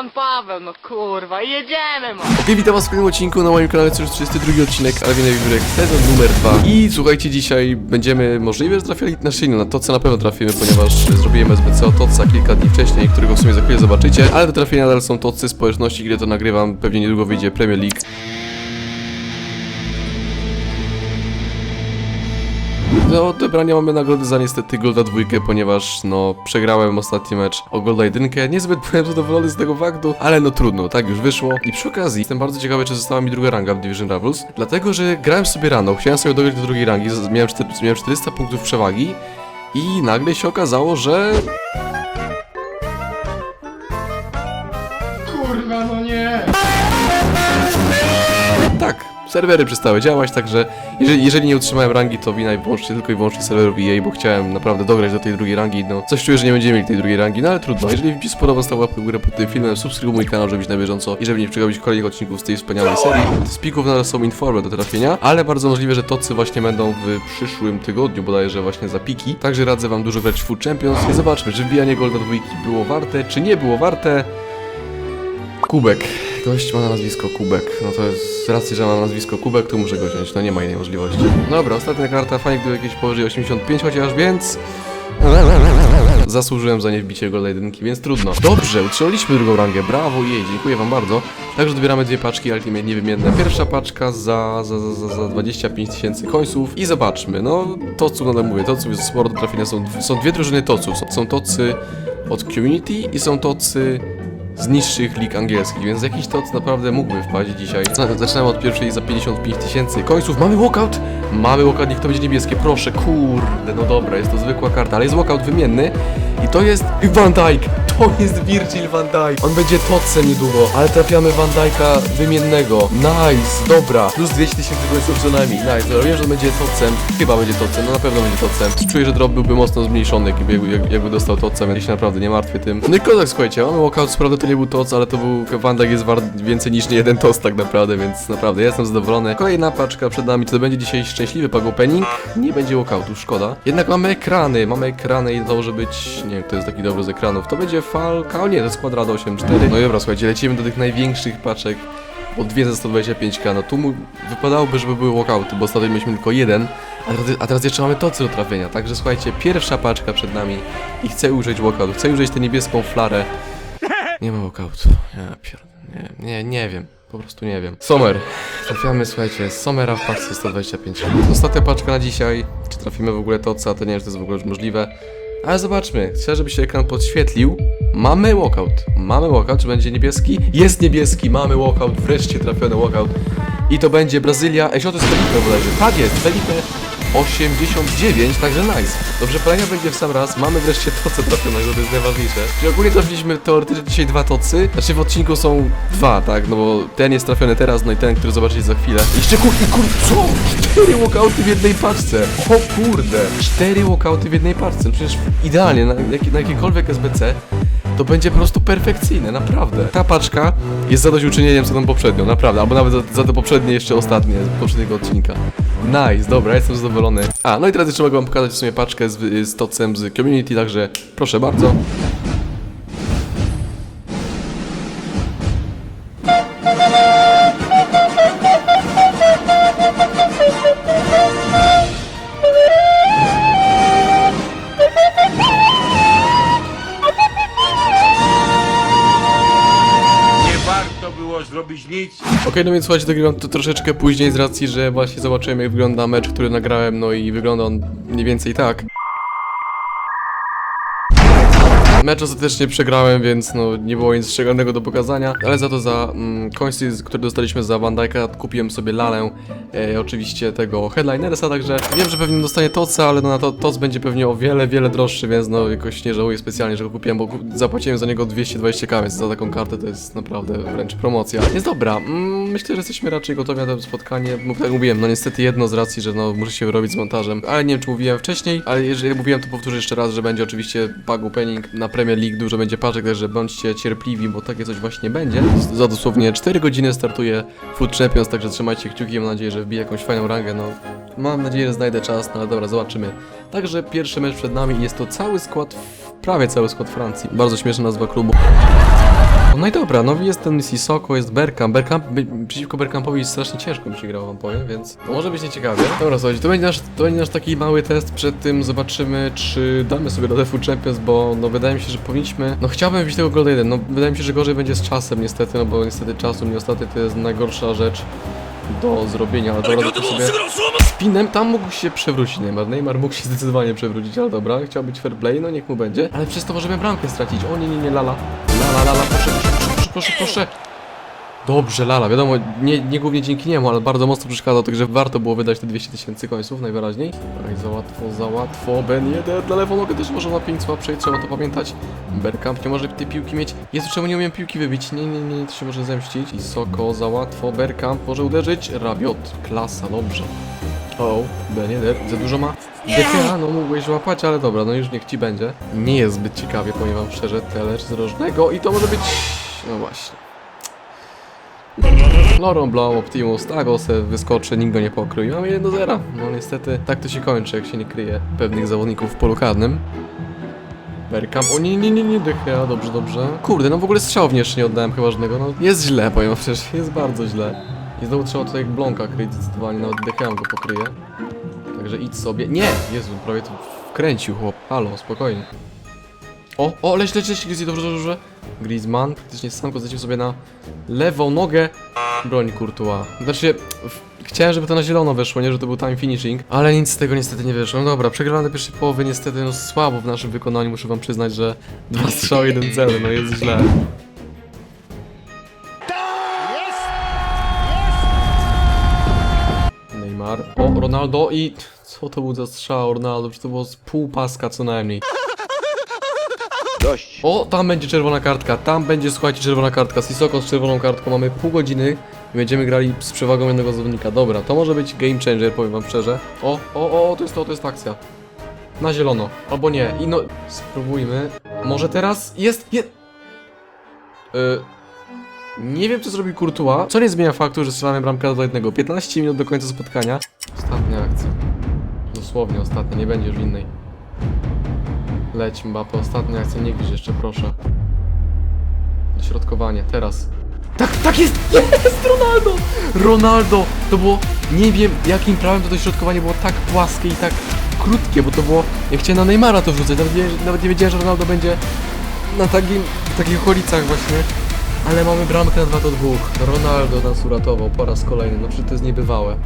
pan Paweł, no kurwa, jedziemy, mo! Witam was w kolejnym odcinku na moim kanale, to już 32 odcinek Alwina Wiewiórek, sezon numer 2 I słuchajcie, dzisiaj będziemy możliwe, że trafiali na szyjno, na to co na pewno trafimy, ponieważ zrobiłem SBC Toca kilka dni wcześniej, którego w sumie za chwilę zobaczycie Ale do trafienia nadal są Tocy społeczności, gdzie to nagrywam, pewnie niedługo wyjdzie Premier League Do odebrania mamy nagrody za niestety Golda dwójkę, ponieważ no przegrałem ostatni mecz o Golda jedynkę. Niezbyt byłem zadowolony z tego faktu, ale no trudno, tak już wyszło. I przy okazji jestem bardzo ciekawy, czy została mi druga ranga w Division Rivals, dlatego że grałem sobie rano, chciałem sobie dograć do drugiej rangi, miałem 400 punktów przewagi i nagle się okazało, że serwery przestały działać, także jeżeli, jeżeli nie utrzymałem rangi, to wina i wyłącznie tylko i wyłącznie serwerów EA, bo chciałem naprawdę dograć do tej drugiej rangi, no coś czuję, że nie będziemy mieli tej drugiej rangi, no ale trudno. Jeżeli się spodobał, staw łapkę w górę pod tym filmem, subskrybuj mój kanał, żeby być na bieżąco i żeby nie przegapić kolejnych odcinków z tej wspaniałej serii. Z pików nadal są informy do trafienia, ale bardzo możliwe, że tocy właśnie będą w przyszłym tygodniu, bodajże właśnie za piki, także radzę Wam dużo grać w Food Champions i zobaczmy, czy wbijanie Golda dwójki było warte, czy nie było warte. Kubek. Gość ma na nazwisko Kubek. No to jest z racji, że ma na nazwisko Kubek, to muszę go wziąć. No nie ma innej możliwości. Dobra, ostatnia karta, fajnie gdyby jakieś powyżej 85 chociaż, więc... Zasłużyłem za niewbicie golda jedynki, więc trudno. Dobrze, utrzymaliśmy drugą rangę, brawo jej, dziękuję wam bardzo. Także odbieramy dwie paczki Ultimate niewymienne. Pierwsza paczka za, za, za, za, za 25 tysięcy końców i zobaczmy, no toców nadal mówię, toców jest sporo do trafienia, są, są dwie drużyny toców, są, są tocy od Community i są tocy z niższych lig angielskich, więc jakiś toc naprawdę mógłby wpaść dzisiaj. Za- Zaczynamy od pierwszej za 55 tysięcy końców. Mamy walkout! Mamy walkout, niech to będzie niebieskie, proszę, kurde, no dobra, jest to zwykła karta, ale jest walkout wymienny i to jest Van Dijk! To jest Virgil van Dijk! On będzie tocem niedługo, ale trafiamy Van Dijka wymiennego. Nice, dobra. Plus 200 tysięcy końców co najmniej. Nice, dobra, wiem, że będzie tocem. Chyba będzie tocem, no na pewno będzie tocem. Czuję, że drop byłby mocno zmniejszony, jakby, jak- jakby dostał tocem, ja się naprawdę nie martwię tym. No i kozak, słuchajcie, mamy walkout, prawda to nie był toc, ale to był Van Dijk jest wart więcej niż nie jeden toc tak naprawdę, więc naprawdę jestem zadowolony. Kolejna paczka przed nami, to będzie dzisiaj szczęśliwy pago opening. Nie będzie walkoutu, szkoda. Jednak mamy ekrany, mamy ekrany i to może być, nie wiem, kto jest taki dobry z ekranów. To będzie Falcao, nie, to jest Quadrado 8.4. No i dobra, słuchajcie, lecimy do tych największych paczek. Po dwie za 125k, no tu wypadałoby, żeby były walkouty, bo ostatnio mieliśmy tylko jeden, a teraz, a teraz jeszcze mamy tocy do trafienia, także słuchajcie, pierwsza paczka przed nami i chcę użyć walkoutu, chcę użyć tę niebieską flarę. Nie ma walkoutu, ja pier... nie, nie, nie wiem, po prostu nie wiem. Sommer, trafiamy, słuchajcie, z Sommera w paczce 125. Ostatnia paczka na dzisiaj, czy trafimy w ogóle toca, to nie wiem, czy to jest w ogóle już możliwe. Ale zobaczmy, chcę, żeby się ekran podświetlił. Mamy walkout. Mamy walkout, czy będzie niebieski? Jest niebieski, mamy walkout, wreszcie trafiony walkout. I to będzie Brazylia. Ej, to jest Felipe bodajże? Tak jest, Felipe 89, także nice. Dobrze, palenia będzie w sam raz. Mamy wreszcie to, co trafionego, to jest najważniejsze. Czyli ogólnie trafiliśmy teoretycznie dzisiaj dwa tocy. Znaczy w odcinku są dwa, tak? No bo ten jest trafiony teraz, no i ten, który zobaczycie za chwilę. I Jeszcze kur... I kur... Co? Cztery walkouty w jednej paczce. O kurde. Cztery walkouty w jednej paczce. No Przecież idealnie, na, jakie- na jakiekolwiek SBC to będzie po prostu perfekcyjne, naprawdę. Ta paczka jest zadośćuczynieniem co tam poprzednią, naprawdę, albo nawet za, za to poprzednie jeszcze ostatnie poprzedniego odcinka. Nice, dobra, jestem zadowolony. A, no i teraz jeszcze mogę wam pokazać w sumie paczkę z, z tocem z community, także proszę bardzo. Było zrobić nic. Okej, no więc słuchajcie, dogrywam to troszeczkę później z racji, że właśnie zobaczyłem jak wygląda mecz, który nagrałem, no i wygląda on mniej więcej tak. Mecz ostatecznie przegrałem, więc no nie było nic szczególnego do pokazania, ale za to za mm, końce, które dostaliśmy za Van Dijk'a, kupiłem sobie lalę, e, oczywiście tego Headlinersa, także wiem, że pewnie dostanie Toca, ale no na to Toc będzie pewnie o wiele, wiele droższy, więc no jakoś nie żałuję specjalnie, że go kupiłem, bo zapłaciłem za niego 220k, więc za taką kartę to jest naprawdę wręcz promocja. Jest dobra, mm, myślę, że jesteśmy raczej gotowi na to spotkanie, Mów- tak mówiłem, no niestety jedno z racji, że no muszę się wyrobić z montażem, ale nie wiem czy mówiłem wcześniej, ale jeżeli mówiłem to powtórzę jeszcze raz, że będzie oczywiście bug opening na Premier League, dużo będzie paczek, także bądźcie cierpliwi, bo takie coś właśnie będzie. Za dosłownie 4 godziny startuje Food Champions, także trzymajcie kciuki, mam nadzieję, że wbiję jakąś fajną rangę, no mam nadzieję, że znajdę czas, no ale dobra, zobaczymy. Także pierwszy mecz przed nami jest to cały skład, prawie cały skład Francji. Bardzo śmieszna nazwa klubu. No i dobra, no jest ten Sissoko, jest Bergkamp. Bergkamp, by, przeciwko Bergkampowi strasznie ciężko mi się grało, wam powiem, więc to może być nieciekawie. Dobra, słuchajcie, to będzie, nasz, to będzie nasz taki mały test. Przed tym zobaczymy, czy damy sobie radę Food Champions, bo no wydaje mi się, że powinniśmy... No chciałbym wbić tego Golda 1, no wydaje mi się, że gorzej będzie z czasem niestety, no bo niestety czasu niestety to jest najgorsza rzecz do zrobienia, ale dobra, to sobie spinem tam mógł się przewrócić Neymar. Neymar mógł się zdecydowanie przewrócić, ale dobra, chciał być fair play, no niech mu będzie. Ale przez to możemy bramkę stracić. O nie, nie, nie, lala. Lala, proszę, proszę, proszę, proszę, proszę. Dobrze, Lala, wiadomo, nie, nie głównie dzięki niemu, ale bardzo mocno przeszkadzał, także warto było wydać te 200 tysięcy końców, najwyraźniej. Oj, za łatwo, za łatwo, Ben 1 na lewą nogę też może na 5 słabszej, trzeba to pamiętać. Bergkamp nie może tej piłki mieć. Jezu, czemu nie umiem piłki wybić? Nie, nie, nie, to się może zemścić. I Soko, za łatwo, Bergkamp może uderzyć. Rabiot, klasa, dobrze. O, Ben 1, za dużo ma. DKA, no mógłbyś łapać, ale dobra, no już niech ci będzie. Nie jest zbyt ciekawie, powiem wam szczerze, telerz z rożnego i to może być... No właśnie. Laurent Blanc, Optimus, tak, se wyskoczy, nikt go nie pokrył i mamy 1 do 0. No niestety, tak to się kończy, jak się nie kryje pewnych zawodników w polu karnym. Bergkamp, o nie, nie, nie, nie, dycha, dobrze, dobrze. Kurde, no w ogóle strzałów jeszcze nie oddałem chyba żadnego, no jest źle, powiem wam przecież, jest bardzo źle. I znowu trzeba tutaj Blonka kryć zdecydowanie, nawet dychę go pokryje. Także idź sobie, nie! Jezu, prawie tu wkręcił chłop, halo, spokojnie. O, o, leć, leć, leć, Grizzly, dobrze, dobrze, dobrze. Griezmann praktycznie sam zlecił sobie na lewą nogę. Broń Courtois. Znaczy, chciałem, żeby to na zielono weszło, nie, że to był time finishing, ale nic z tego niestety nie wyszło. No dobra, przegrywamy do pierwszej połowy, niestety no słabo w naszym wykonaniu, muszę wam przyznać, że dwa strzały, jeden cel, no jest źle. Neymar. O, Ronaldo i... Co to był za strzał, Ronaldo? Przecież to było z pół paska co najmniej. Dość. O, tam będzie czerwona kartka, tam będzie, słuchajcie, czerwona kartka. Sisoko z czerwoną kartką, mamy pół godziny i będziemy grali z przewagą jednego zawodnika. Dobra, to może być game changer, powiem wam szczerze. O, o, o, to jest to, to jest akcja. Na zielono, albo nie. I no, spróbujmy. Może teraz jest, jest... Yy, nie wiem, co zrobił Courtois, co nie zmienia faktu, że strzelamy bramkę do jednego. 15 minut do końca spotkania. Ostatnia akcja. Dosłownie ostatnia, nie będzie już innej. Leć Mbappe, ostatnia akcja, nie gdzieś jeszcze, proszę. Dośrodkowanie, teraz. Tak, tak jest! Jest Ronaldo! Ronaldo! To było, nie wiem jakim prawem to dośrodkowanie było tak płaskie i tak krótkie, bo to było, ja chciałem na Neymara to wrzucać, nawet nie, nawet nie wiedziałem, że Ronaldo będzie na takim, w takich okolicach właśnie. Ale mamy bramkę na 2 do 2. Ronaldo nas uratował po raz kolejny, no przecież to jest niebywałe.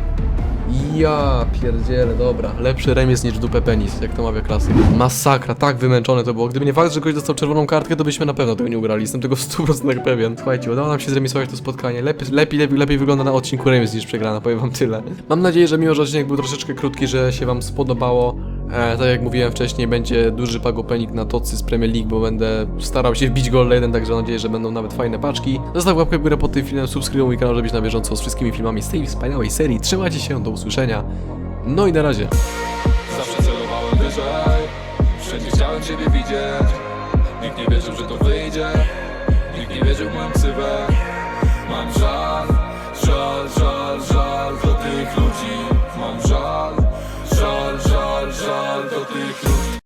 Ja pierdzielę, dobra. Lepszy remis niż dupę penis, jak to mawia klasyk. Masakra, tak wymęczone to było. Gdyby nie fakt, że ktoś dostał czerwoną kartkę, to byśmy na pewno tego nie ugrali. Jestem tego 100% pewien. Słuchajcie, udało nam się zremisować to spotkanie. Lepiej, lepiej, lepiej, lepiej wygląda na odcinku remis niż przegrana, powiem wam tyle. Mam nadzieję, że mimo, że odcinek był troszeczkę krótki, że się wam spodobało. E, tak jak mówiłem wcześniej, będzie duży pagopenik na tocy z Premier League, bo będę starał się wbić gol jeden, także mam nadzieję, że będą nawet fajne paczki. Zostaw łapkę w górę pod tym filmem, subskrybuj mój kanał, żeby być na bieżąco z wszystkimi filmami z tej wspaniałej serii. Trzymajcie się, do usłyszenia. No i na razie. Zawsze celowałem wyżej Wszędzie chciałem Ciebie widzieć Nikt nie wierzył, że to wyjdzie Nikt nie wierzył w moją